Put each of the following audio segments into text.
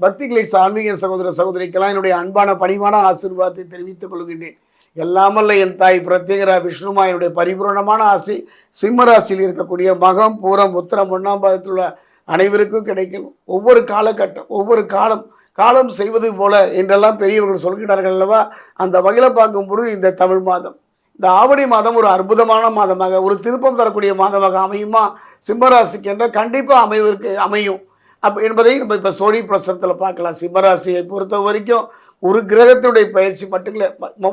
பக்தி ஆன்மீக சகோதர சகோதரிக்கெல்லாம் என்னுடைய அன்பான பணிவான ஆசீர்வாதத்தை தெரிவித்துக் கொள்கின்றேன். எல்லாமல்ல என் தாய் பிரத்யேகரா விஷ்ணுமா என்னுடைய பரிபூரணமான ஆசை சிம்மராசியில் இருக்கக்கூடிய மகம் பூரம் உத்தரம் ஒன்றாம் பாதத்தில் உள்ள அனைவருக்கும் கிடைக்கணும் ஒவ்வொரு காலகட்டம் ஒவ்வொரு காலம் காலம் செய்வது போல என்றெல்லாம் பெரியவர்கள் சொல்கிறார்கள் அல்லவா? அந்த வகையில் பார்க்கும்பொழுது இந்த தமிழ் மாதம். இந்த ஆவணி மாதம் ஒரு அற்புதமான மாதமாக ஒரு திருப்பம் தரக்கூடிய மாதமாக அமையுமா? சிம்மராசிக்கு என்ற கண்டிப்பாக அமைவதற்கு அமையும். அப்போ என்பதை நம்ம இப்போ சோழி பிரசனத்தில் பார்க்கலாம். சிம்மராசியை பொறுத்த வரைக்கும் ஒரு கிரகத்தினுடைய பயிற்சி மட்டுமில்லை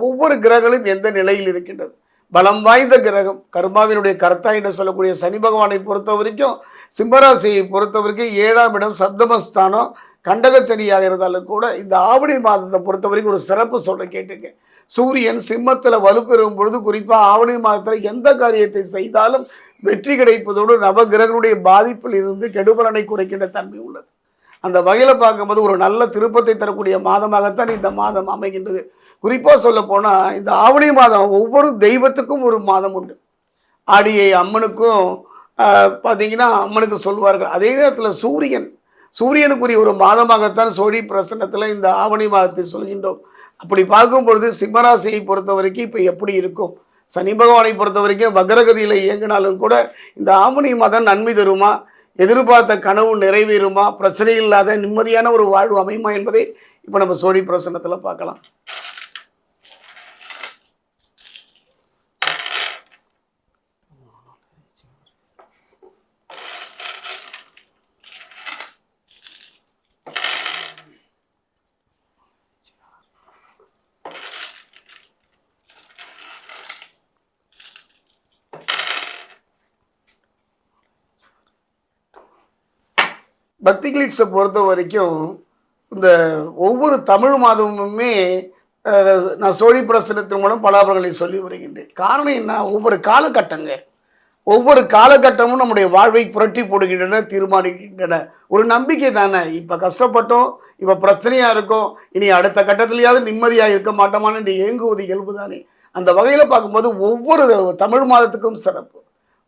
ஒவ்வொரு கிரகங்களும் எந்த நிலையில் இருக்கின்றது? பலம் வாய்ந்த கிரகம் கர்மாவினுடைய கர்த்தா என்று சொல்லக்கூடிய சனி பகவானை பொறுத்த வரைக்கும் சிம்மராசியை பொறுத்த வரைக்கும் ஏழாம் இடம் சப்தமஸ்தானம் கண்டகச்சனியாக இருந்தாலும் கூட இந்த ஆவணி மாதத்தை பொறுத்த வரைக்கும் ஒரு சிறப்பு சொல்ல கேட்டுங்க. சூரியன் சிம்மத்தில் வலுப்பெறும் பொழுது குறிப்பாக ஆவணி மாதத்தில் எந்த காரியத்தை செய்தாலும் வெற்றி கிடைப்பதோடு நவகிரகனுடைய பாதிப்பில் இருந்து கெடுபலனை குறைக்கின்ற தன்மை உள்ளது. அந்த வகையில் பார்க்கும்போது ஒரு நல்ல திருப்பத்தை தரக்கூடிய மாதமாகத்தான் இந்த மாதம் அமைகின்றது. குறிப்பாக சொல்ல போனால் இந்த ஆவணி மாதம் ஒவ்வொரு தெய்வத்துக்கும் ஒரு மாதம் உண்டு. ஆடியை அம்மனுக்கும் பார்த்தீங்கன்னா அம்மனுக்கு சொல்வார்கள். அதே நேரத்தில் சூரியன் சூரியனுக்குரிய ஒரு மாதமாகத்தான் சோழி பிரசன்னத்தில் இந்த ஆவணி மாதத்தை சொல்கின்றோம். அப்படி பார்க்கும் பொழுது சிம்மராசியை பொறுத்த வரைக்கும் இப்போ எப்படி இருக்கும்? சனி பகவானை பொறுத்த வரைக்கும் வக்ரகதியில் இயங்கினாலும் கூட இந்த ஆமுனி மதம் நன்மை தருமா? எதிர்பார்த்த கனவு நிறைவேறுமா? பிரச்சனை இல்லாத நிம்மதியான ஒரு வாழ்வு அமையுமா என்பதை இப்போ நம்ம சோழி பிரசன்னத்தில் பார்க்கலாம். பக்தி கிளிட்ஸை பொறுத்த வரைக்கும் இந்த ஒவ்வொரு தமிழ் மாதமுமே நான் சோழி பிரசனத்தின் மூலம் பலாபலங்களை சொல்லி வருகின்றேன். காரணம் என்ன? ஒவ்வொரு காலகட்டங்க ஒவ்வொரு காலகட்டமும் நம்முடைய வாழ்வை புரட்டி போடுகின்றன தீர்மானிக்கின்றன. ஒரு நம்பிக்கை தானே? இப்போ கஷ்டப்பட்டோம் இப்போ பிரச்சனையாக இருக்கும் இனி அடுத்த கட்டத்திலேயாவது நிம்மதியாக இருக்க மாட்டோமான்னு ஏங்குவது இயல்பு தானே? அந்த வகையில் பார்க்கும்போது ஒவ்வொரு தமிழ் மாதத்துக்கும் சிறப்பு.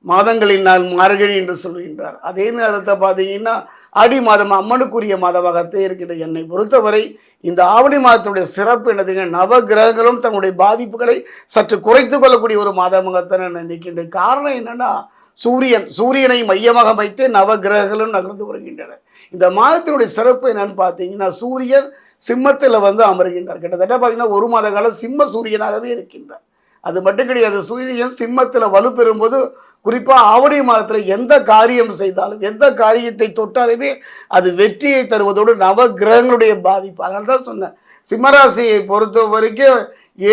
மாதங்களின் நாள் மார்கழி என்று சொல்கின்றார். அதே நேரத்தை பார்த்தீங்கன்னா ஆடி மாதம் அம்மனுக்குரிய மாதமாகத்தே இருக்கின்ற என்னை பொறுத்தவரை இந்த ஆவணி மாதத்தினுடைய சிறப்பு என்னதுங்க? நவ கிரகங்களும் தன்னுடைய பாதிப்புகளை சற்று குறைத்து கொள்ளக்கூடிய ஒரு மாதமாகத்தான் நான் நினைக்கின்றேன். காரணம் என்னன்னா சூரியன் சூரியனை மையமாக வைத்து நவ கிரகங்களும் நகர்ந்து வருகின்றன. இந்த மாதத்தினுடைய சிறப்பு என்னன்னு பார்த்தீங்கன்னா சூரியன் சிம்மத்தில் வந்து அமர்கின்றார். கிட்டத்தட்ட பார்த்தீங்கன்னா ஒரு மாத காலம் சிம்ம சூரியனாகவே இருக்கின்றார். அது மட்டும் கிடையாது சூரியன் சிம்மத்தில் வலுப்பெறும்போது குறிப்பாக ஆவணி மாதத்தில் எந்த காரியம் செய்தாலும் எந்த காரியத்தை தொட்டாலுமே அது வெற்றியை தருவதோடு நவ கிரகங்களுடைய பாதிப்பு. அதனால தான் சொன்னேன். சிம்மராசியை பொறுத்த வரைக்கும்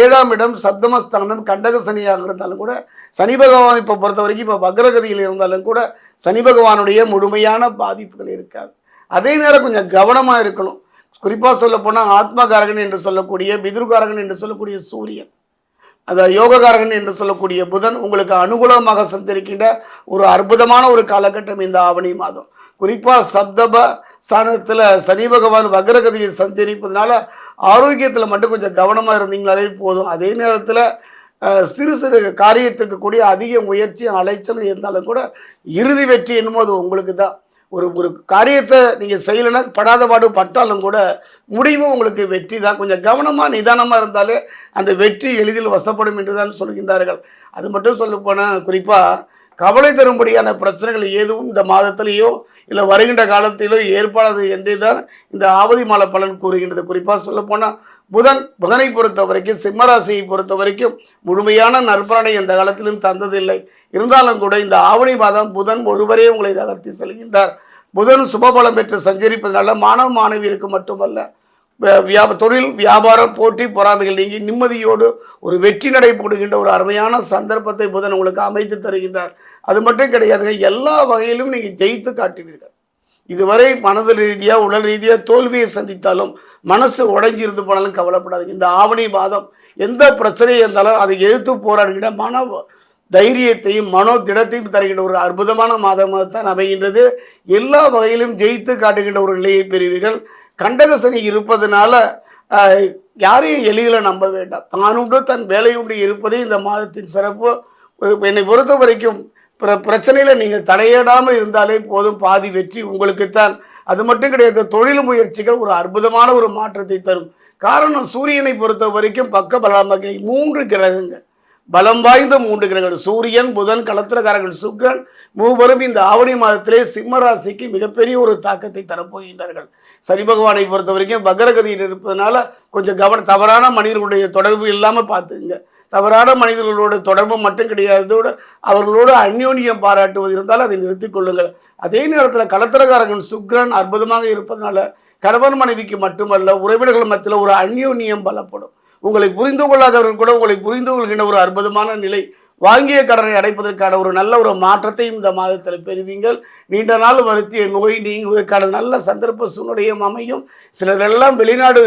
ஏழாம் இடம் சப்தமஸ்தானம் கண்டக சனியாக இருந்தாலும் கூட சனி பகவான் இப்போ பொறுத்த வரைக்கும் இப்போ வக்ரகதியில் இருந்தாலும் கூட சனி பகவானுடைய முழுமையான பாதிப்புகள் இருக்காது. அதே நேரம் கொஞ்சம் கவனமாக இருக்கணும். குறிப்பாக சொல்ல போனால் ஆத்மகாரகன் என்று சொல்லக்கூடிய பிதுர்காரகன் என்று சொல்லக்கூடிய சூரியன். அந்த யோககாரகன் என்று சொல்லக்கூடிய புதன் உங்களுக்கு அனுகூலமாக சந்திருக்கின்ற ஒரு அற்புதமான ஒரு காலகட்டம் இந்த ஆவணி மாதம். குறிப்பாக சப்தப ஸ்தானத்தில் சனி பகவான் வக்ரகதியை சஞ்சரிப்பதனால ஆரோக்கியத்தில் மட்டும் கொஞ்சம் கவனமாக இருந்தீங்களாலே போதும். அதே நேரத்தில் சிறு சிறு காரியத்திற்கு கூடிய அதிக முயற்சியும் அலைச்சலும் இருந்தாலும் கூட இறுதி வெற்றி என்னமோ அது உங்களுக்கு தான் ஒரு ஒரு காரியத்தை நீங்கள் செய்யலைன்னா படாத பாடு பட்டாலும் கூட முடிவும் உங்களுக்கு வெற்றி தான். கொஞ்சம் கவனமாக நிதானமாக இருந்தாலே அந்த வெற்றி எளிதில் வசப்படும் என்று தான் சொல்கின்றார்கள். அது மட்டும் சொல்ல போனால் குறிப்பாக கவலை தரும்படியான பிரச்சனைகள் எதுவும் இந்த மாதத்திலேயோ இல்லை வருகின்ற காலத்திலோ ஏற்படாது என்று தான் இந்த ஆவதி மாலை பலன் கூறுகின்றது. குறிப்பாக சொல்ல போனால் புதன் புதனை பொறுத்த வரைக்கும் சிம்மராசியை பொறுத்த வரைக்கும் முழுமையான நற்பலனை எந்த காலத்திலும் தந்ததில்லை. இருந்தாலும் கூட இந்த ஆவணி மாதம் புதன் ஒருவரே உங்களை நகர்த்தி செல்கின்றார். புதன் சுபபலம் பெற்று சஞ்சரிப்பதனால மாணவ மாணவியருக்கு மட்டுமல்ல வியாப தொழில் வியாபாரம் போட்டி பொறாமைகள் நீங்கி நிம்மதியோடு ஒரு வெற்றி நடைபோடுகின்ற ஒரு அருமையான சந்தர்ப்பத்தை புதன் உங்களுக்கு அமைத்து தருகின்றார். அது மட்டும் கிடையாதுங்க எல்லா வகையிலும் நீங்கள் ஜெயித்து காட்டுவீர்கள். இதுவரை மனது ரீதியாக உடல் ரீதியாக தோல்வியை சந்தித்தாலும் மனசு உடைஞ்சிருந்து போனாலும் கவலைப்படாது இந்த ஆவணி மாதம் எந்த பிரச்சனையாக இருந்தாலும் அதை எதிர்த்து போராடுகின்ற மன தைரியத்தையும் மனோ திடத்தையும் தருகின்ற ஒரு அற்புதமான மாதமாக தான் அமைகின்றது. எல்லா வகையிலும் ஜெயித்து காட்டுகின்ற ஒரு நிலையை பெறுவீர்கள். கண்டகசனி இருப்பதனால யாரையும் எளிதில் நம்ப வேண்டாம். தானுண்டு தன் வேலையுண்டு இருப்பதே இந்த மாதத்தின் சிறப்பு. என்னை பொறுத்த வரைக்கும் பிர பிரச்சனையில் நீங்கள் தலையிடாமல் இருந்தாலே போதும். பாதி வெற்றி உங்களுக்குத்தான். அது மட்டும் கிடையாது தொழில் முயற்சிகள் ஒரு அற்புதமான ஒரு மாற்றத்தை தரும். காரணம் சூரியனை பொறுத்த வரைக்கும் பக்க பலமாக மூன்று கிரகங்கள். பலம் வாய்ந்த மூன்று கிரகங்கள் சூரியன் புதன் களத்திரக்காரர்கள் சுக்கரன் மூவரும் இந்த ஆவணி மாதத்திலே சிம்மராசிக்கு மிகப்பெரிய ஒரு தாக்கத்தை தரப்போகின்றார்கள். சனி பகவானை பொறுத்த வரைக்கும் வக்ரகதியில் இருப்பதனால கொஞ்சம் கவன தவறான மனிதர்களுடைய தொடர்பு இல்லாமல் பார்த்துங்க தவறான மனிதர்களோட தொடர்பு மட்டும் கிடையாததோடு அவர்களோடு அந்யோன்யம் பாராட்டுவது இருந்தால் அதை நிறுத்திக் கொள்ளுங்கள். அதே நேரத்தில் களத்திரக்காரகன் சுக்ரன் அற்புதமாக இருப்பதனால கணவன் மனைவிக்கு மட்டுமல்ல உறவினர்கள் மத்தியில் ஒரு அந்யோன்யம் பலப்படும். உங்களை புரிந்து கொள்ளாதவர்கள் கூட உங்களை புரிந்து கொள்கின்ற ஒரு அற்புதமான நிலை. வாங்கிய கடனை அடைப்பதற்கான ஒரு நல்ல ஒரு மாற்றத்தையும் இந்த மாதத்தில் பெறுவீங்கள். நீண்ட நாள் வருத்திய நோய் நீங்குவதற்கான நல்ல சந்தர்ப்ப சூழ்நிலையும் அமையும். சிலரெல்லாம் வெளிநாடு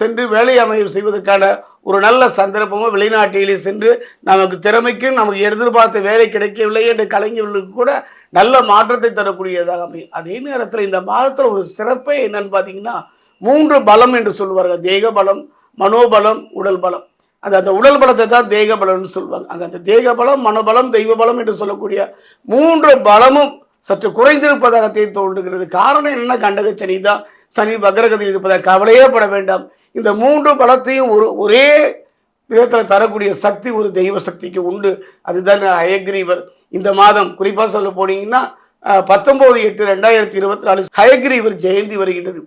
சென்று வேலை அமைவு செய்வதற்கான ஒரு நல்ல சந்தர்ப்பமும் வெளிநாட்டிலே சென்று நமக்கு திறமைக்கும் நமக்கு எதிர்பார்த்த வேலை கிடைக்கவில்லை என்று கலைஞர்களுக்கு கூட நல்ல மாற்றத்தை தரக்கூடியதாக அமையும். அதே நேரத்தில் இந்த மாதத்தில் ஒரு சிறப்பே என்னன்னு பார்த்தீங்கன்னா மூன்று பலம் என்று சொல்லுவார்கள். தேக பலம் மனோபலம் உடல் பலம் அந்த அந்த உடல் பலத்தை தான் தேக பலம்னு சொல்லுவாங்க அங்கே அந்த தேக பலம் மனோபலம் தெய்வ பலம் என்று சொல்லக்கூடிய மூன்று பலமும் சற்று குறைந்திருப்பதாக தோன்றுகிறது காரணம் என்ன கண்டக சனி தான். சனி வக்ரகதியில் இருப்பதாக கவலையே பட வேண்டாம். இந்த மூன்று பலத்தையும் ஒரு ஒரே விதத்தில் தரக்கூடிய சக்தி ஒரு தெய்வ சக்திக்கு உண்டு. அதுதான் ஹயக்ரீவர். இந்த மாதம் குறிப்பாக சொல்ல போனீங்கன்னா பத்தொம்போது எட்டு ரெண்டாயிரத்தி இருபத்தி நாலு ஹயக்ரீவர் ஜெயந்தி வருகின்றது.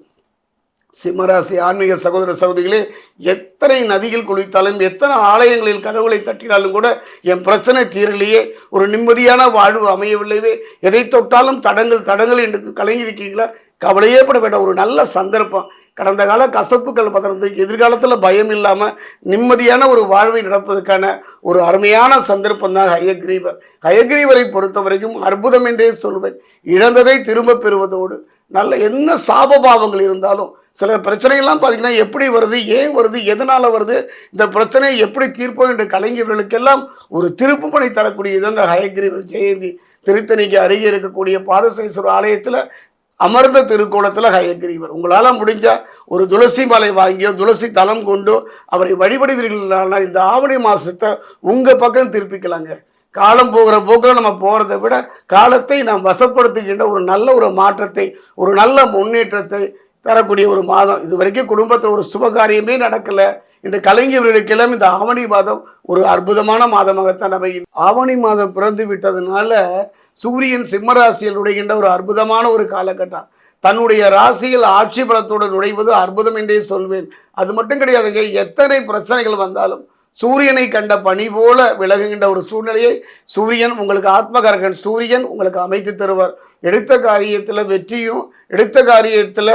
சிம்மராசி ஆன்மீக சகோதர சகோதரிகளே எத்தனை நதிகள் குளித்தாலும் எத்தனை ஆலயங்களில் கதவுகளை தட்டினாலும் கூட என் பிரச்சனை தீரலையே. ஒரு நிம்மதியான வாழ்வு அமையவில்லையே. எதை தொட்டாலும் தடங்கள் தடங்கள் என்று கலைஞ்சிருக்கீங்களா கவலையே பட வேண்டாம். ஒரு நல்ல சந்தர்ப்பம். கடந்த கால கசப்புகள் பதர்ந்து எதிர்காலத்தில் பயம் இல்லாமல் நிம்மதியான ஒரு வாழ்வை நடப்பதற்கான ஒரு அருமையான சந்தர்ப்பம் தான் ஹயக்ரீவர். ஹயக்ரீவரை பொறுத்த வரைக்கும் அற்புதம் என்றே சொல்வேன். இழந்ததை திரும்ப பெறுவதோடு நல்ல என்ன சாபபாவங்கள் இருந்தாலும் சில பிரச்சனைகள்லாம் பார்த்தீங்கன்னா எப்படி வருது ஏன் வருது எதனால் வருது இந்த பிரச்சனையை எப்படி தீர்ப்போம் என்ற கலைஞர்களுக்கெல்லாம் ஒரு திருப்பு பணி தரக்கூடியது அந்த ஹயக்ரீவர் ஜெயந்தி திருத்தணிக்கு அருகே இருக்கக்கூடிய பாதசேஸ்வரர் ஆலயத்தில் அமர்ந்த திருக்கோலத்தில் ஹயக்ரீவர் உங்களால் முடிஞ்சால் ஒரு துளசி மலை வாங்கியோ துளசி தலம் கொண்டோ அவரை வழிபடுவீர்கள் இந்த ஆவணி மாதத்தை உங்கள் பக்கம் திருப்பிக்கலாங்க. காலம் போகிற போக்கில் நம்ம போகிறத விட காலத்தை நாம் வசப்படுத்துகின்ற ஒரு நல்ல ஒரு மாற்றத்தை ஒரு நல்ல முன்னேற்றத்தை தரக்கூடிய ஒரு மாதம். இது வரைக்கும் குடும்பத்தில் ஒரு சுபகாரியமே நடக்கலை. இன்று கலைஞர்களுக்கெல்லாம் இந்த ஆவணி மாதம் ஒரு அற்புதமான மாதமாகத்தான் அமையும். ஆவணி மாதம் பிறந்து விட்டதுனால சூரியன் சிம்மராசியில் நுழைகின்ற ஒரு அற்புதமான ஒரு காலகட்டம். தன்னுடைய ராசியில் ஆட்சி பலத்தோடு நுழைவது அற்புதம் என்றே சொல்வேன். அது மட்டும் கிடையாதுங்க எத்தனை பிரச்சனைகள் வந்தாலும் சூரியனை கண்ட பணி போல விலகுகின்ற ஒரு சூழ்நிலையை சூரியன் உங்களுக்கு ஆத்மகரகன் சூரியன் உங்களுக்கு அமைத்து தருவார். எடுத்த காரியத்தில் வெற்றியும் எடுத்த காரியத்தில்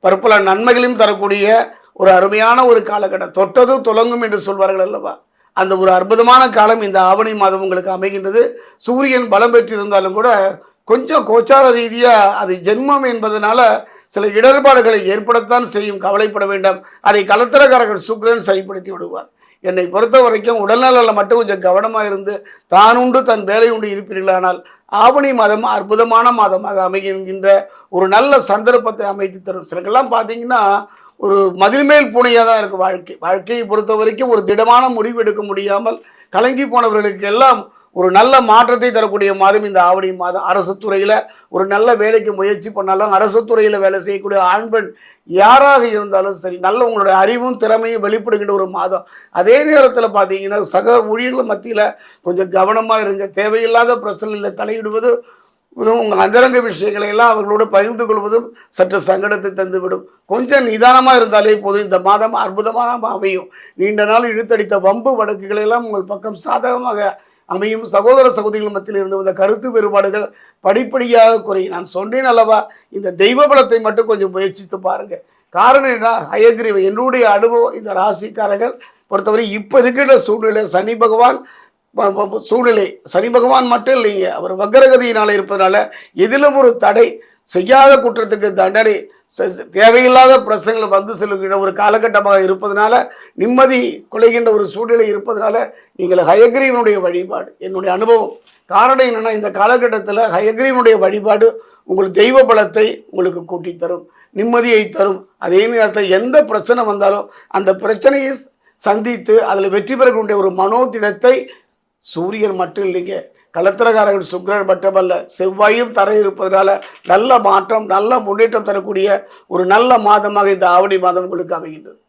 பற்பல நன்மைகளையும் தரக்கூடிய ஒரு அருமையான ஒரு காலகட்டம். தொட்டது துலங்கும் என்று சொல்வார்கள் அல்லவா? அந்த ஒரு அற்புதமான காலம் இந்த ஆவணி மாதம் உங்களுக்கு அமைகின்றது. சூரியன் பலம் பெற்றிருந்தாலும் கூட கொஞ்சம் கோச்சார ரீதியாக அது ஜென்மம் என்பதனால சில இடர்பாடுகளை ஏற்படத்தான் செய்யும். கவலைப்பட வேண்டாம். அதை கலத்திரக்காரர்கள் சுக்கிரன் சரிப்படுத்தி விடுவார். என்னை பொறுத்த வரைக்கும் உடல்நலில் மட்டும் கொஞ்சம் கவனமாக இருந்து தானுண்டு தன் வேலை உண்டு இருப்பீர்களானால் ஆவணி மாதம் அற்புதமான மாதமாக அமைகின்ற ஒரு நல்ல சந்தர்ப்பத்தை அமைத்து தரும். சிலக்கெல்லாம் பார்த்தீங்கன்னா ஒரு மதில் மேல் பூனையாக தான் இருக்குது வாழ்க்கை. வாழ்க்கையை பொறுத்த வரைக்கும் ஒரு திடமான முடிவு எடுக்க முடியாமல் கலங்கி போனவர்களுக்கு எல்லாம் ஒரு நல்ல மாற்றத்தை தரக்கூடிய மாதம் இந்த ஆவணி மாதம். அரசு துறையில் ஒரு நல்ல வேலைக்கு முயற்சி பண்ணாலும் அரசு துறையில் வேலை செய்யக்கூடிய ஆண் பெண் யாராக இருந்தாலும் சரி நல்ல உங்களுடைய அறிவும் திறமையும் வெளிப்படுகின்ற ஒரு மாதம். அதே நேரத்தில் பார்த்தீங்கன்னா சக ஊழியர்கள் மத்தியில் கொஞ்சம் கவனமாக இருங்க. தேவையில்லாத பிரச்சனையில் தலையிடுவது உங்கள் அந்தரங்க விஷயங்களை எல்லாம் அவர்களோடு பகிர்ந்து கொள்வதும் சற்று சங்கடத்தை தந்துவிடும். கொஞ்சம் நிதானமாக இருந்தாலே போதும். இந்த மாதம் அற்புதமாக அமையும். நீண்ட நாள் இழுத்தடித்த வம்பு வழக்குகளை எல்லாம் உங்கள் பக்கம் சாதகமாக அமையும் சகோதர சகோதரிகள் மத்தியில் இருந்து வந்த கருத்து வேறுபாடுகள் படிப்படியாக குறையும். நான் சொன்னேன் அல்லவா இந்த தெய்வ பலத்தை மட்டும் கொஞ்சம் முயற்சித்து பாருங்க. காரணம் என்ன? அயகிரிவை என்னுடைய அனுபவம் இந்த ராசிக்காரர்கள் பொறுத்தவரை இப்போ இருக்கிற சூழ்நிலை சனி பகவான் சூழ்நிலை சனி பகவான் மட்டும் இல்லைங்க. அவர் வக்கரகதியினால் இருப்பதனால எதிலும் ஒரு தடை செய்யாத குற்றத்துக்கு தண்டனை தேவையில்லாத பிரச்சனைகள் வந்து செல்லுகின்ற ஒரு காலகட்டமாக இருப்பதனால நிம்மதி குலைகின்ற ஒரு சூழ்நிலை இருப்பதனால நீங்கள் ஹயக்ரீவனுடைய வழிபாடு என்னுடைய அனுபவம். காரணம் என்னென்னா இந்த காலகட்டத்தில் ஹயக்ரீவனுடைய வழிபாடு உங்களுக்கு தெய்வ பலத்தை உங்களுக்கு கூட்டி தரும் நிம்மதியை தரும். அதே நேரத்தில் எந்த பிரச்சனை வந்தாலும் அந்த பிரச்சனையை சந்தித்து அதில் வெற்றி பெறக்கூடிய ஒரு மனோதிடத்தை சூரியன் மட்டும் இல்லைங்க. களத்திரகாரர்கள் சுக்கரன் மட்டுமல்ல செவ்வாயும் தர இருப்பதனால நல்ல மாற்றம் நல்ல முன்னேற்றம் தரக்கூடிய ஒரு நல்ல மாதமாக இந்த ஆவணி மாதம் உங்களுக்கு அமைகின்றது.